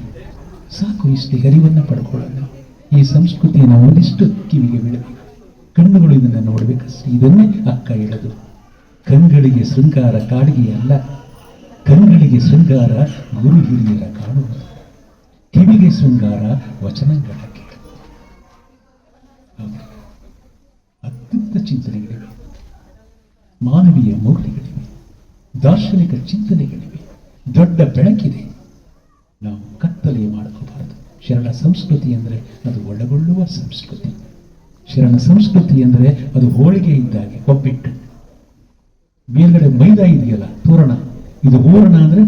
ಸಾಕು ಇಷ್ಟೇ ಅರಿವನ್ನು ಪಡ್ಕೊಳ್ಳೋಣ. ಈ ಸಂಸ್ಕೃತಿಯನ್ನು ಒಂದಿಷ್ಟು ಕಿವಿಗೆ ಬಿಡಬೇಕು ಕಣ್ಣುಗಳು ಇದನ್ನು ನೋಡಬೇಕಷ್ಟೇ ಇದನ್ನೇ ಅಕ್ಕ ಹೇಳೋದು. ಕಣ್ಗಳಿಗೆ ಶೃಂಗಾರ ಕಾಡಿಗೆ ಅಲ್ಲ. ಕಂಗಳಿಗೆ ಶೃಂಗಾರ ಗುರು ಹಿರಿಯರ ಕಾಡು. ಕಿವಿಗೆ ಶೃಂಗಾರ ವಚನಗಳ? ಅತ್ಯಂತ ಚಿಂತನೆಗಳಿವೆ. ಮಾನವೀಯ ಮೌಲ್ಯಗಳಿವೆ ದಾರ್ಶನಿಕ ಚಿಂತನೆಗಳಿವೆ. ದೊಡ್ಡ ಬೆಳಕಿದೆ. ನಾವು ಕತ್ತಲೆ ಮಾಡ್ಕೋಬಾರದು ಶರಣ ಸಂಸ್ಕೃತಿ ಅಂದರೆ ಅದು ಒಳಗೊಳ್ಳುವ ಸಂಸ್ಕೃತಿ. ಶರಣ ಸಂಸ್ಕೃತಿ ಅಂದರೆ ಅದು ಹೋಳಿಗೆ ಇದ್ದಾಗೆ, ಒಬ್ಬಿಟ್ಟು. ಮೇಲ್ಗಡೆ ಮೈದಾ ಇದೆಯಲ್ಲ, ತೋರಣ. ಇದು ಹೂರಣ ಅಂದರೆ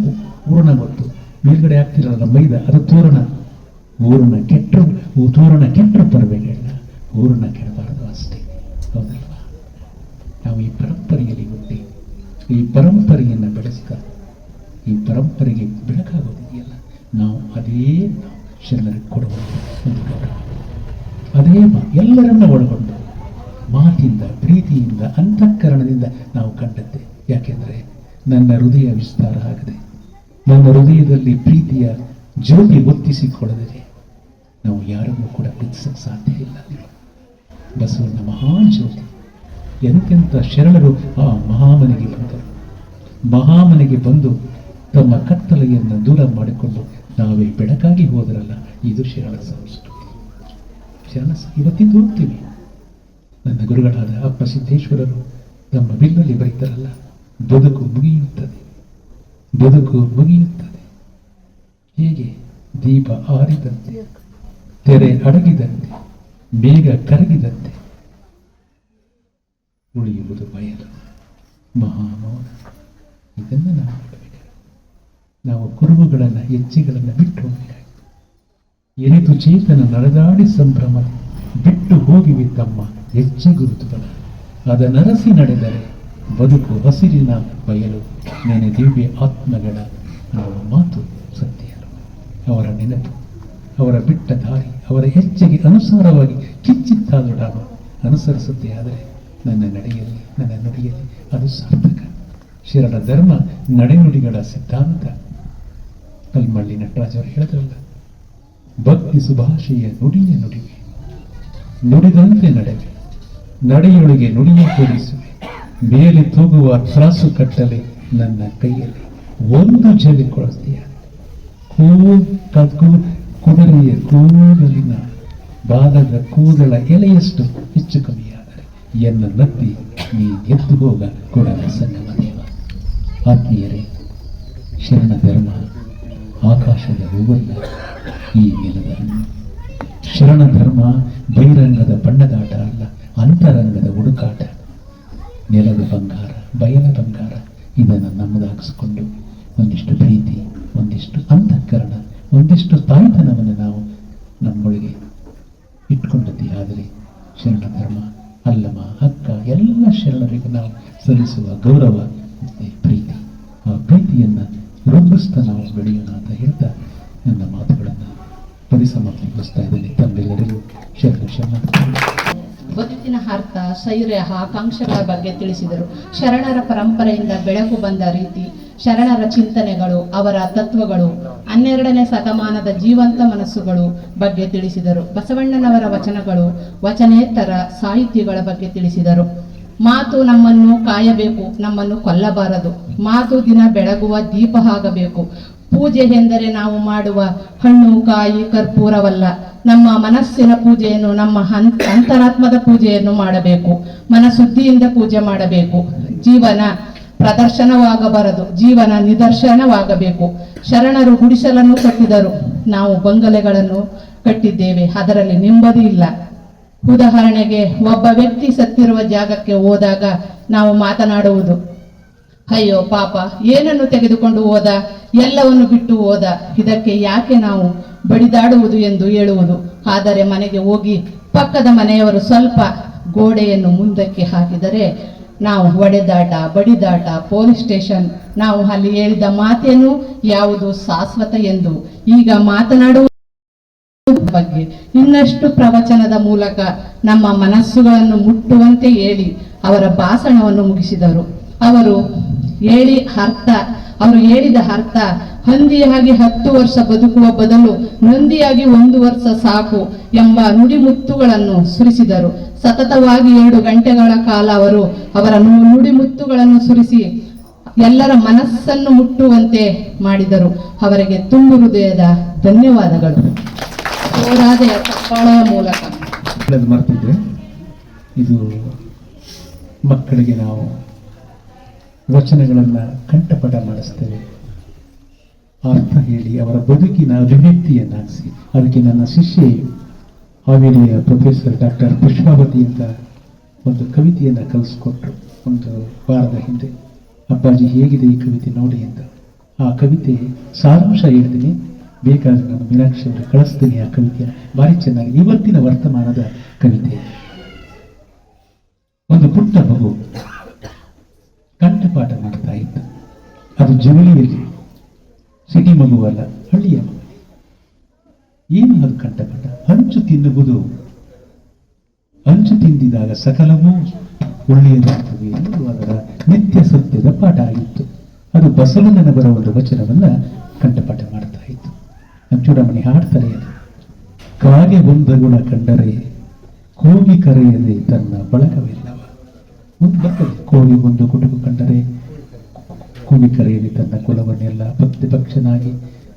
ಹೂರಣ ಗೊತ್ತು. ಮೇಲ್ಗಡೆ ಆಗ್ತಿರಲ್ಲ ಮೈದಾ, ಅದು ತೋರಣ. ಊರಣ ಕೆಟ್ಟರು ತೋರಣ ಕೆಟ್ಟರು ಪರವಾಗಿಲ್ಲ ಊರಣ ಕೆಡಬಾರದು ಅಷ್ಟೇ. ಹೌದಲ್ವಾ? ನಾವು ಈ ಪರಂಪರೆಯಲ್ಲಿ ಹುಟ್ಟಿ ಈ ಪರಂಪರೆಯನ್ನು ಬೆಳೆಸ್ತಾ ಈ ಪರಂಪರೆಗೆ ಬೆಳಕಾಗೋದಿದೆಯಲ್ಲ, ನಾವು ಅದೇ ನಾವು. ಶರಣರಿಗೆ ಕೊಡುವ ಒಂದು ಗೌರವ. ಅದೇ ಎಲ್ಲರನ್ನ ಒಳಗೊಂಡು ಮಾತಿಂದ, ಪ್ರೀತಿಯಿಂದ, ಅಂತಃಕರಣದಿಂದ ನಾವು ಕಂಡದ್ದೆ ಯಾಕೆಂದರೆ ನನ್ನ ಹೃದಯ ವಿಸ್ತಾರ ಆಗದೆ, ನನ್ನ ಹೃದಯದಲ್ಲಿ ಪ್ರೀತಿಯ ಜ್ಯೋತಿ ಒತ್ತಿಸಿಕೊಳ್ಳದೆ ನಾವು ಯಾರನ್ನೂ ಕೂಡ ಪ್ರೀತಿಸಕ್ಕೆ ಸಾಧ್ಯ ಇಲ್ಲ ಬಸವನ ಮಹಾನ್ ಜ್ಯೋತಿ ಎಂತೆಂಥ ಶರಣರು ಆ ಮಹಾಮನೆಗೆ ಬಂದರು. ಮಹಾಮನೆಗೆ ಬಂದು ತಮ್ಮ ಕತ್ತಲೆಯನ್ನು ದೂರ ಮಾಡಿಕೊಂಡು ನಾವೇ ಬೆಳಕಾಗಿ ಹೋದರಲ್ಲ, ಇದು ಶರಣ ಸಂಸ್ಕೃತಿ. ಶರಣ ಇವತ್ತಿಂದ ಹೋಗ್ತೀವಿ ನನ್ನ ಗುರುಗಳಾದ ಅಪ್ಪ ಸಿದ್ದೇಶ್ವರರು ತಮ್ಮ ಬಿಲ್ಲಲ್ಲಿ ಬೈತಾರಲ್ಲ, ಬದುಕು ಮುಗಿಯುತ್ತದೆ ಬದುಕು ಮುಗಿಯುತ್ತದೆ. ಹೇಗೆ ದೀಪ ಆರಿದಂತೆ, ತೆರೆ ಅಡಗಿದಂತೆ ಬೇಗ ಕರಗಿದಂತೆ ಉಳಿಯುವುದು ಬಯಲು ಮಹಾಮೌನ ಇದನ್ನು ನಾವು ನಾವು ಕುರುಬುಗಳನ್ನು, ಹೆಜ್ಜೆಗಳನ್ನು ಬಿಟ್ಟು ಹೋಗಬೇಕಾಗಿ ಎನಿತು ಚೇತನ ನಡೆದಾಡಿ ಸಂಭ್ರಮ ಬಿಟ್ಟು ಹೋಗಿವೆ ತಮ್ಮ ಹೆಜ್ಜೆ ಗುರುತುಗಳ. ಅದ ನರಸಿ ನಡೆದರೆ ಬದುಕು ಹಸಿರಿನ ಬಯಲು. ನೆನೆ ದಿವ್ಯ ಆತ್ಮಗಳ ನಮ್ಮ ಮಾತು ಸತ್ಯ ಅವರ ನೆನಪು, ಅವರ ಬಿಟ್ಟ ದಾರಿ, ಅವರ ಹೆಜ್ಜೆಗೆ ಅನುಸಾರವಾಗಿ ಕಿಚ್ಚಿತ್ತಾದರೂ ನಾನು ಅನುಸರಿಸುತ್ತೆ ಆದರೆ ನನ್ನ ನಡೆಯಲ್ಲಿ, ನನ್ನ ನುಡಿಯಲ್ಲಿ ಅದು ಸಾರ್ಥಕ. ಶಿರಣ ಧರ್ಮ ನಡೆನುಡಿಗಳ ಸಿದ್ಧಾಂತ. ಕಲ್ಮಳ್ಳಿ ನಟರಾಜ್ ಅವರು ಹೇಳಿದ್ರಲ್ಲ, ಭಕ್ತಿ ಸುಭಾಷೆಯ ನುಡಿಯ ನುಡಿವೆ ನುಡಿದಂತೆ ನಡೆವೆ, ನಡೆಯೊಳಗೆ ನುಡಿಯ ತೋರಿಸುವೆ ಮೇಲೆ ತೂಗುವ ತ್ರಾಸು ಕಟ್ಟಲೆ ನನ್ನ ಕೈಯಲ್ಲಿ. ಒಂದು ಜಲಿ ಕೊಡಿಸ್ತೀಯ ಕೂ ಕೂ ಕುದುರೆಯ ಕೂದಲಿನ ಬಾಲದ ಕೂದಲ ಎಲೆಯಷ್ಟು ಹೆಚ್ಚು ಕಮ್ಮಿಯಾದರೆ ಎನ್ನ ನತ್ತಿ ನೀ ಎದ್ದು ಹೋಗ ಕೊಡಲ ಸಂಗಮ ದೇವ. ಆತ್ಮೀಯರೇ, ಶರಣ ಧರ್ಮ. ಆಕಾಶದ ಹೂವಲ್ಲ ಈ ಹಣ್ಣು ಶರಣ ಧರ್ಮ, ಬಹಿರಂಗದ ಬಣ್ಣದಾಟ ಅಲ್ಲ, ಅಂತರಂಗದ ಹುಡುಕಾಟ. ನೆಲದ ಬಂಗಾರ, ಬಯಲ ಬಂಗಾರ, ಇದನ್ನು ನಮ್ಮದಾಗಿಸಿಕೊಂಡು ಒಂದಿಷ್ಟು ಪ್ರೀತಿ ಒಂದಿಷ್ಟು ಅಂತಃಕರಣ, ಒಂದಿಷ್ಟು ತಾಯ್ತನವನ್ನು ನಾವು ನಮ್ಮೊಳಗೆ ಇಟ್ಕೊಂಡದ್ದೇ ಆದರೆ ಶರಣ ಧರ್ಮ ಅಲ್ಲಮ ಅಕ್ಕ, ಎಲ್ಲ ಶರಣರಿಗೂ ನಾವು ಸಲ್ಲಿಸುವ ಗೌರವ ಶೈರ್ಯ ಆಕಾಂಕ್ಷೆಗಳ ಬಗ್ಗೆ ತಿಳಿಸಿದರು. ಶರಣರ ಪರಂಪರೆಯಿಂದ ಬೆಳಕು ಬಂದ ರೀತಿ ಶರಣರ ಚಿಂತನೆಗಳು, ಅವರ ತತ್ವಗಳು, ಹನ್ನೆರಡನೇ ಶತಮಾನದ ಜೀವಂತ ಮನಸ್ಸುಗಳು ಬಗ್ಗೆ ತಿಳಿಸಿದರು. ಬಸವಣ್ಣನವರ ವಚನಗಳು ವಚನೇತರ ಸಾಹಿತ್ಯಗಳ ಬಗ್ಗೆ ತಿಳಿಸಿದರು. ಮಾತು ನಮ್ಮನ್ನು ಕಾಯಬೇಕು, ನಮ್ಮನ್ನು ಕೊಲ್ಲಬಾರದು. ಮಾತು ದಿನ ಬೆಳಗುವ ದೀಪ ಆಗಬೇಕು ಪೂಜೆ ಎಂದರೆ ನಾವು ಮಾಡುವ ಹಣ್ಣು, ಕಾಯಿ, ಕರ್ಪೂರವಲ್ಲ. ನಮ್ಮ ಮನಸ್ಸಿನ ಪೂಜೆಯನ್ನು, ನಮ್ಮ ಅಂತರಾತ್ಮದ ಪೂಜೆಯನ್ನು ಮಾಡಬೇಕು. ಮನಶುದ್ಧಿಯಿಂದ ಪೂಜೆ ಮಾಡಬೇಕು. ಜೀವನ ಪ್ರದರ್ಶನವಾಗಬಾರದು. ಜೀವನ ನಿದರ್ಶನವಾಗಬೇಕು. ಶರಣರು ಗುಡಿಸಲನ್ನು ಕಟ್ಟಿದರು. ನಾವು ಬಂಗಲೆಗಳನ್ನು ಕಟ್ಟಿದ್ದೇವೆ. ಅದರಲ್ಲಿ ನೆಮ್ಮದಿ ಇಲ್ಲ. ಉದಾಹರಣೆಗೆ, ಒಬ್ಬ ವ್ಯಕ್ತಿ ಸತ್ತಿರುವ ಜಾಗಕ್ಕೆ ಹೋದಾಗ ನಾವು ಮಾತನಾಡುವುದು ಅಯ್ಯೋ ಪಾಪ, ಏನನ್ನು ತೆಗೆದುಕೊಂಡು ಹೋದ? ಎಲ್ಲವನ್ನು ಬಿಟ್ಟು ಹೋದ? ಇದಕ್ಕೆ ಯಾಕೆ ನಾವು ಬಡಿದಾಡುವುದು ಎಂದು ಹೇಳುವುದು? ಆದರೆ ಮನೆಗೆ ಹೋಗಿ ಪಕ್ಕದ ಮನೆಯವರು ಸ್ವಲ್ಪ ಗೋಡೆಯನ್ನು ಮುಂದಕ್ಕೆ ಹಾಕಿದರೆ ನಾವು ಹೊಡೆದಾಟ, ಬಡಿದಾಟ, ಪೊಲೀಸ್ ಸ್ಟೇಷನ್. ನಾವು ಅಲ್ಲಿ ಹೇಳಿದ ಮಾತೇನು? ಯಾವುದು ಶಾಶ್ವತ ಎಂದು. ಈಗ ಮಾತನಾಡುವ ಬಗ್ಗೆ ಇನ್ನಷ್ಟು ಪ್ರವಚನದ ಮೂಲಕ ನಮ್ಮ ಮನಸ್ಸುಗಳನ್ನು ಮುಟ್ಟುವಂತೆ ಹೇಳಿ ಅವರ ಭಾಷಣವನ್ನು ಮುಗಿಸಿದರು. ಅವರು ಹೇಳಿ ಅರ್ಥ. ಅವರು ಹೇಳಿದ ಅರ್ಥ. ಹಂದಿಯಾಗಿ ಹತ್ತು ವರ್ಷ ಬದುಕುವ ಬದಲು ನಂದಿಯಾಗಿ ಒಂದು ವರ್ಷ ಸಾಕು ಎಂಬ ನುಡಿಮುತ್ತುಗಳನ್ನು ಸುರಿಸಿದರು. ಸತತವಾಗಿ ಎರಡು ಗಂಟೆಗಳ ಕಾಲ ಅವರು ಅವರ ನುಡಿಮುತ್ತುಗಳನ್ನು ಸುರಿಸಿ ಎಲ್ಲರ ಮನಸ್ಸನ್ನು ಮುಟ್ಟುವಂತೆ ಮಾಡಿದರು. ಅವರಿಗೆ ತುಂಬು ಹೃದಯದ ಧನ್ಯವಾದಗಳು. ಮೂಲಕ. ಇದು ಮಕ್ಕಳಿಗೆ ನಾವು ವಚನಗಳನ್ನು ಕಂಠಪಟ ಮಾಡಿಸ್ತೇವೆ. ಅರ್ಥ ಹೇಳಿ, ಅವರ ಬದುಕಿನ ಅಭಿವ್ಯಕ್ತಿಯನ್ನಾಗಿಸಿ ಅದಕ್ಕೆ ನನ್ನ ಶಿಷ್ಯ, ಹಾವೇರಿಯ ಪ್ರೊಫೆಸರ್ ಡಾಕ್ಟರ್ ಪುಷ್ಪಾವತಿ ಅಂತ ಒಂದು ಕವಿತೆಯನ್ನು ಕಲಿಸ್ಕೊಟ್ರು ಒಂದು ವಾರದ ಹಿಂದೆ. ಅಪ್ಪಾಜಿ, ಹೇಗಿದೆ ಈ ಕವಿತೆ ನೋಡಿ ಅಂತ. ಆ ಕವಿತೆ ಸಾರಾಂಶ ಹೇಳ್ತೀನಿ. ಬೇಕಾದ್ರೆ ನಾನು ಮೀನಾಕ್ಷಿ ಅವರು ಕಳಿಸ್ತೀನಿ ಆ ಕವಿತೆ ಭಾರಿ ಚೆನ್ನಾಗಿ, ಇವತ್ತಿನ ವರ್ತಮಾನದ ಕವಿತೆ. ಒಂದು ಪುಟ್ಟ ಮಗು. ಕಂಠಪಾಠ ಮಾಡ್ತಾ ಇತ್ತು ಅದು ಜವಳಿಯಲ್ಲಿ, ಸಿಟಿ ಮಗುವಲ್ಲ, ಹಳ್ಳಿಯ ಮಗು. ಏನು ಅದು ಕಂಠಪಾಠ? ಹಂಚು ತಿನ್ನುವುದು. ಹಂಚು ತಿಂದಿದಾಗ ಸಕಲವೂ ಒಳ್ಳೆಯದಾಗ್ತದೆ ಎನ್ನುವುದು ಅದರ ನಿತ್ಯ ಸತ್ಯದ ಪಾಠ ಆಗಿತ್ತು ಅದು ಬಸವಣ್ಣನವರ ಒಂದು ವಚನವನ್ನ ಕಂಠಪಾಠ ಮಾಡ್ತಾ ಇತ್ತು. ನಮ್ಮ ಚೂಡಮಣಿ ಹಾಡ್ತಾರೆ ಅದು. ಕಾಗೆ ಒಂದ ಗುಣ ಕಂಡರೆ ಕೂಗಿ ಕರೆಯದೆ ತನ್ನ ಬಳಗವಿಲ್ಲವ ಕೋಗಿ ಒಂದು ಕುಟುಕು ಕಂಡರೆ ಕೂಗಿ ಕರೆಯಲಿ ತನ್ನ ಕುಲವನ್ನೆಲ್ಲ ಭಕ್ತಿ ಭಕ್ಷನಾಗಿ,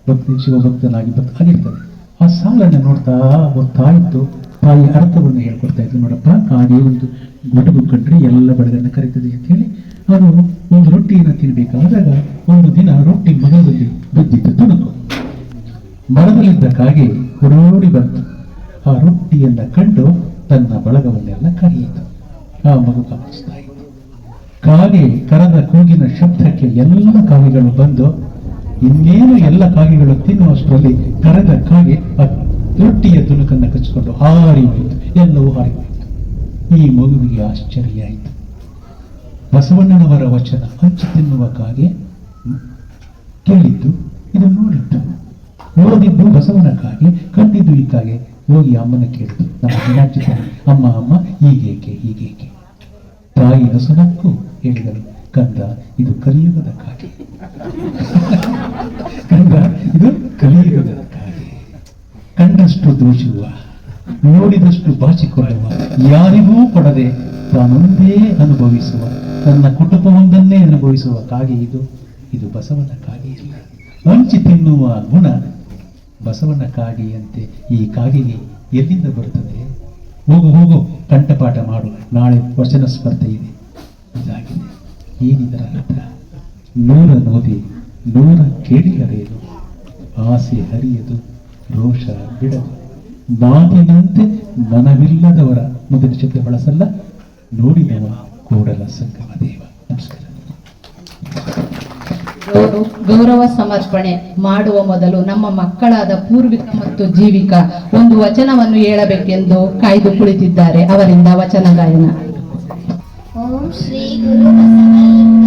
ಭಕ್ತಿ ಶಿವಭಕ್ತನಾಗಿ ಭಕ್ತ ಆಗಿರ್ತದೆ. ಆ ಸಾಲನ್ನು ನೋಡ್ತಾ ಹೋಗ್ತಾ ಇತ್ತು ತಾಯಿ ಅರ್ಥವನ್ನು ಹೇಳ್ಕೊಡ್ತಾ ಇದ್ದು ನೋಡಪ್ಪ ಕಾಗೆ ಒಂದು ಗುಟುಕು ಕಂಡ್ರೆ ಎಲ್ಲ ಬಳಗನ್ನ ಕರೀತದೆ ಅಂತ ಹೇಳಿ, ಅದು ಒಂದು ರೊಟ್ಟಿಯನ್ನು ತಿನ್ಬೇಕಾದಾಗ ಒಂದು ದಿನ ರೊಟ್ಟಿ ಮರದಲ್ಲಿ ಬಿದ್ದಿತ್ತು ತುಣುಕು. ಮರದಲ್ಲಿದ್ದ ಕಾಗೆ ಹುಡೋಡಿ ಬಂತು. ಆ ರೊಟ್ಟಿಯನ್ನ ಕಂಡು ತನ್ನ ಬಳಗವನ್ನೆಲ್ಲ ಕರೆಯಿತು. ಆ ಮಗು ಕಾಣಿಸ್ತಾ ಇತ್ತು ಕಾಗೆ ಕರದ ಕೂಗಿನ ಶಬ್ದಕ್ಕೆ ಎಲ್ಲ ಕಾಗೆಗಳು ಬಂದು ಇನ್ನೇನು ಎಲ್ಲ ಕಾಗೆಗಳು ತಿನ್ನುವಷ್ಟರಲ್ಲಿ ಕರದ ಕಾಗೆ ಆ ರೊಟ್ಟಿಯ ತುಣುಕನ್ನು ಕಚ್ಚಿಕೊಂಡು ಹಾರಿ ಹೋಯಿತು, ಎಲ್ಲವೂ ಹಾರಿ ಹೋಯಿತು. ಈ ಮಗುವಿಗೆ ಆಶ್ಚರ್ಯ ಆಯಿತು. ಬಸವಣ್ಣನವರ ವಚನ ಹಂಚು ತಿನ್ನುವ ಕಾಗೆ ಕೇಳಿದ್ದು ಇದು ನೋಡಿದ್ದು. ಓದಿದ್ದು ಬಸವನ ಕಾಗೆ ಕಂಡಿದ್ದು ಈ ಕಾಗೆ. ಹೋಗಿ ಅಮ್ಮನ ಕೇಳಿದ್ದು, ನಮ್ಮ ಅಮ್ಮ ಅಮ್ಮ ಈಗೇಕೆ ಹೀಗೇಕೆ? ತಾಯಿ ಹಸುನಕ್ಕೂ ಹೇಳಿದರು. ಕಂದ, ಇದು ಕಲಿಯುಗದ ಕಾಗೆ. ಕಂದ, ಇದು ಕಲಿಯುಗದ ಕಾಗೆ. ಕಂಡಷ್ಟು ದೋಷುವ, ನೋಡಿದಷ್ಟು ಬಾಚಿಕೊಳ್ಳುವ ಯಾರಿಗೂ ಕೊಡದೆ ತಾನೊಂದೇ ಅನುಭವಿಸುವ, ತನ್ನ ಕುಟುಂಬವೊಂದನ್ನೇ ಅನುಭವಿಸುವ ಕಾಗೆ ಇದು. ಇದು ಬಸವನ ಕಾಗೆಯಲ್ಲ ಹಂಚಿ ತಿನ್ನುವ ಗುಣ ಬಸವನ ಕಾಗೆಯಂತೆ ಈ ಕಾಗೆಗೆ ಎಲ್ಲಿಂದ ಬರುತ್ತದೆ? ಹೋಗು ಹೋಗು, ಕಂಠಪಾಠ ಮಾಡು. ನಾಳೆ ವಚನ ಸ್ಪರ್ಧೆ ಇದೆ. ಇದಾಗಿದೆ. ಏನಿದರ ಅರ್ಥ? ನೂರ ನೋದಿ ನೂರ ಕೇಳಿಗರೇನು ಆಸೆ ಹರಿಯದು, ರೋಷ ಬಿಡದು. ಮಾತಿನಂತೆ ಮನವಿಲ್ಲದವರ ಮುಂದಿನ ಶಬ್ದ ಬಳಸಲ್ಲ. ನೋಡಿದವ ಕೂಡಲ ಸಂಗಮ ದೇವ. ನಮಸ್ಕಾರ. ಗೌರವ- ಗೌರವ ಸಮರ್ಪಣೆ ಮಾಡುವ ಮೊದಲು ನಮ್ಮ ಮಕ್ಕಳಾದ ಪೂರ್ವಿಕ ಮತ್ತು ಜೀವಿಕ ಒಂದು ವಚನವನ್ನು ಹೇಳಬೇಕೆಂದು ಕಾಯ್ದು ಕುಳಿತಿದ್ದಾರೆ. ಅವರಿಂದ ವಚನ ಗಾಯನ. ಓಂ ಶ್ರೀ ಗುರು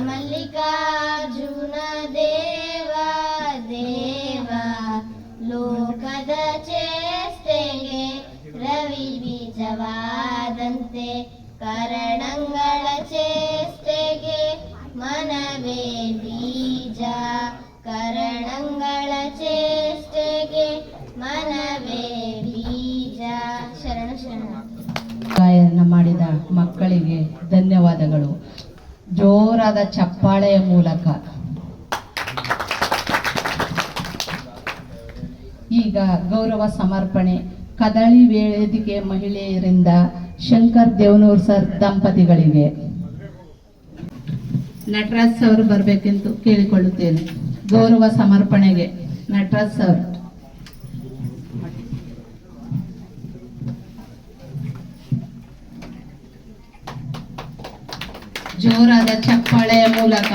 ಮಲ್ಲಿಕಾರ್ಜುನ ದೇವ ದೇವ, ಲೋಕದ ಚೇಷ್ಟೆಗೆ ರವಿ ಬೀಜವಾದಂತೆ ಕರಣಗಳ ಚೇಷ್ಟೆಗೆ ಮನವೇ ಬೀಜ, ಕರಣಗಳ ಚೇಷ್ಟೆಗೆ ಮನವೇ ಬೀಜ. ಶರಣ ಶರಣ. ಮಾಡಿದ ಮಕ್ಕಳಿಗೆ ಧನ್ಯವಾದಗಳು. ಜೋರಾದ ಚಪ್ಪಾಳೆಯ ಮೂಲಕ. ಈಗ ಗೌರವ ಸಮರ್ಪಣೆ. ಕದಳಿ ವೇದಿಕೆ ಮಹಿಳೆಯರಿಂದ ಶಂಕರ್ ದೇವನೂರ್ ಸರ್ ದಂಪತಿಗಳಿಗೆ. ನಟರಾಜ್ ಸರ್ ಬರಬೇಕೆಂದು ಕೇಳಿಕೊಳ್ಳುತ್ತೇನೆ. ಗೌರವ ಸಮರ್ಪಣೆಗೆ ನಟರಾಜ್ ಸರ್. ಜೋರಾದ ಚಪ್ಪಾಳೆಯ ಮೂಲಕ.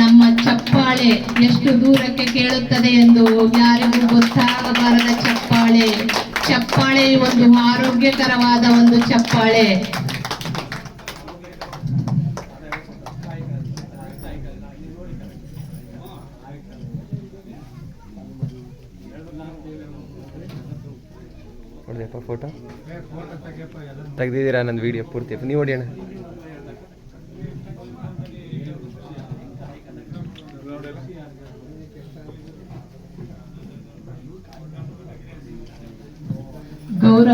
ನಮ್ಮ ಚಪ್ಪಾಳೆ ಎಷ್ಟು ದೂರಕ್ಕೆ ಕೇಳುತ್ತದೆ ಎಂದು ಯಾರಿಗೂ ಗೊತ್ತಾಗಬಾರದ ಚಪ್ಪಾಳೆ. ಚಪ್ಪಾಳೆ ಒಂದು ಆರೋಗ್ಯಕರವಾದ ಒಂದು ಚಪ್ಪಾಳೆ. ಫೋಟೋ ತೆಗೆದಿದ್ದೀರಾ ನನ್ನ ವಿಡಿಯೋ ಪೂರ್ತಿ? ನೀವು ಹೊಡಿ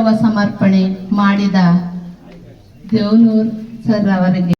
ಗೌರವ ಸಮರ್ಪಣೆ ಮಾಡಿದ ದೇವನೂರ್ ಸರ್ ಅವರಿಗೆ.